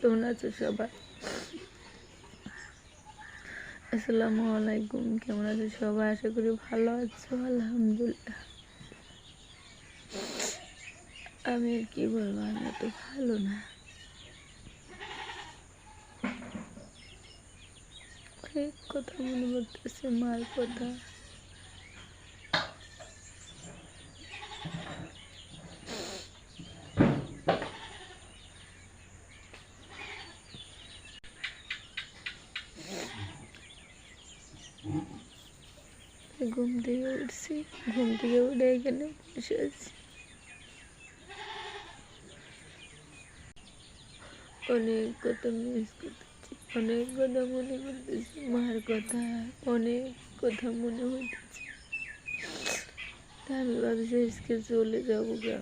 কেমন আছো সবাই? আসসালামু আলাইকুম, কেমন আছো সবাই? আশা করি ভালো আছো, আলহামদুলিল্লাহ। আমি কি বলব, আমি তো ভালো না। অনেক কথা মনে পড়তেছে, মার কথা। ঘুম থেকে উঠছি, ঘুম থেকে উঠে এখানে বসে আছি। অনেক কথা মিস করতেছি, অনেক কথা মনে করতেছি, মার কথা, অনেক কথা মনে হইতেছে। তা আমি ভাবছি আজকে চলে যাব গা।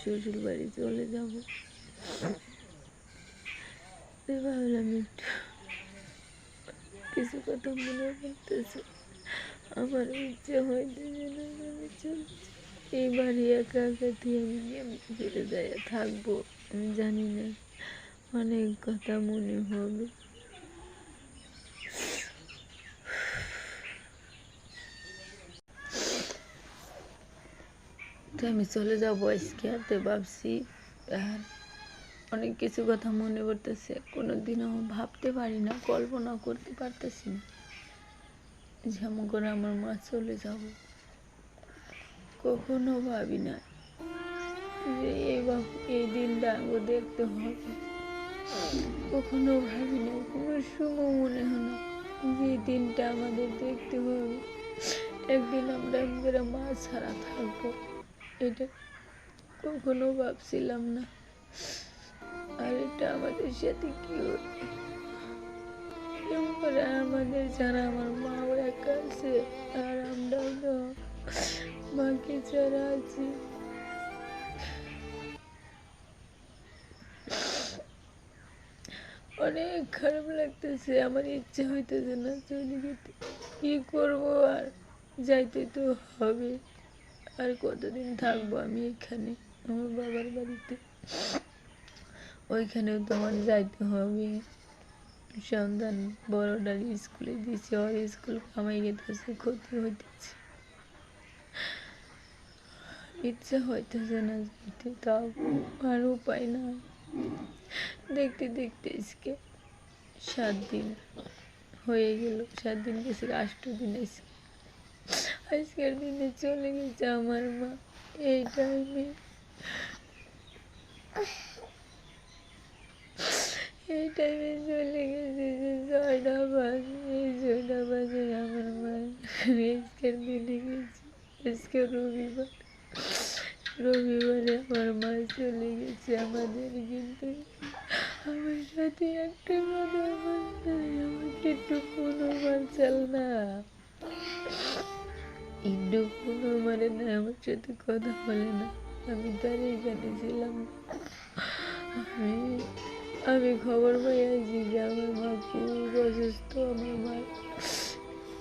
শ্বশুর বাড়ি চলে যাব। ভাবলাম একটু কিছু কথা মনে পড়তেছে আমার ইচ্ছে হইতেছে না আমি এই বাড়ি একা একা দিয়ে আমি কেমন ফিরে যাই। থাকব, আমি জানি না, অনেক কথা মনে হবে। তো আমি চলে যাব আজকে তো ভাবছি, আর অনেক কিছু কথা মনে পড়তেছে। কোনোদিনও ভাবতে পারি না কল্পনা করতে পারতেছি না। যেমন করে আমার মা চলে যাব। কখনো ভাবি না যে এই এই দিনটা আমাকে দেখতে হবে। কখনো ভাবি না, কোনো সময় মনে না যে দিনটা আমাদের দেখতে হবে। একদিন আমরা আমরা মা ছাড়া থাকব। এটা কখনো ভাবছিলাম না। আর এটা আমাদের সাথে কি হবে করে আমাদের যারা আমার মাও একা আছে, আর আমরাও তো মাকে ছাড়া আছি। অনেক খারাপ লাগতেছে, আমার ইচ্ছে হইতেছে না চলে যেতে কি করব আর যাইতে তো হবে। আর কতদিন থাকব আমি এখানে, আমার বাবার বাড়িতে। ওইখানেও তোমার যাইতে হবে। সন্তান বড়টার স্কুলে দিছে ওর স্কুল কামাই গেতেছে, ক্ষতি হইতেছে। ইচ্ছা হইতেছে না যেতে, তাও আর উপায় না দেখতে দেখতে আজকে সাত দিন হয়ে গেল, সাত দিন গেছে, আষ্ট দিন আজকে। আজকের দিনে চলে গেছে আমার মা, এই টাইমে এই টাইমে চলে গেছে যে ছয়টা বাজে এই ছয়টা বাজে আমার মা আজকের দিনে গেছে আজকে রবিবার রবিবারে আমার মা চলে গেছে আমাদের কিন্তু আমার সাথে একটা কথা বলতে আমাকে একটু কোনো চাল না একটু কোনো মানে না আমার সাথে কথা বলে না আমি তার এখানে ছিলাম আমি আমি খবর পাই আছি যে আমার মা খুব অসুস্থ, আমার মা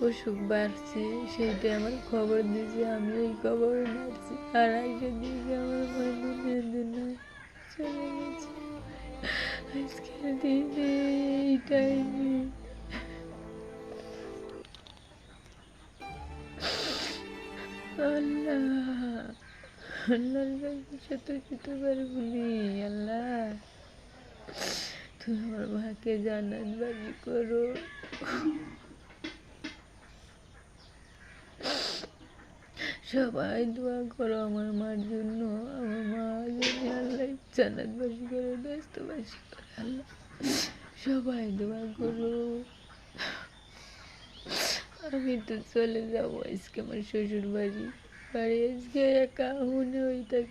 অসুখ বাড়ছে সেইটা আমার খবর দিয়েছে, আমি ওই খবর বাড়ছি। আর একটা দিয়েছে আমার মা দুদিন চলে গেছে। আজকের দিনে এই টাইমে আল্লাহ, আল্লাহর কাছে শত শতবার বলি, আল্লাহ। তুমি আমার মাকে জানান বাজি করো। সবাই দোয়া করো আমার মার জন্য। আমার মা যেন আল্লাহ জানাত বাসি করে, ব্যস্ত বাসি করে আল্লাহ। সবাই দোয়া করো। আমি তো চলে যাব আজকে আমার শ্বশুর বাড়ি। বাড়ি আজকে একা মনে ওই থাক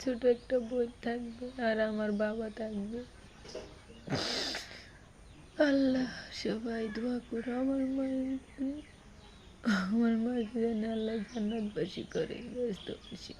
ছোট একটা বই থাকবে আর আমার বাবা থাকবে। আল্লাহ সবাই দোয়া করো আমার মায়ের আমার মাকে যেন আল্লাহ জান্নাতবাসী করে ব্যস্ত খুশি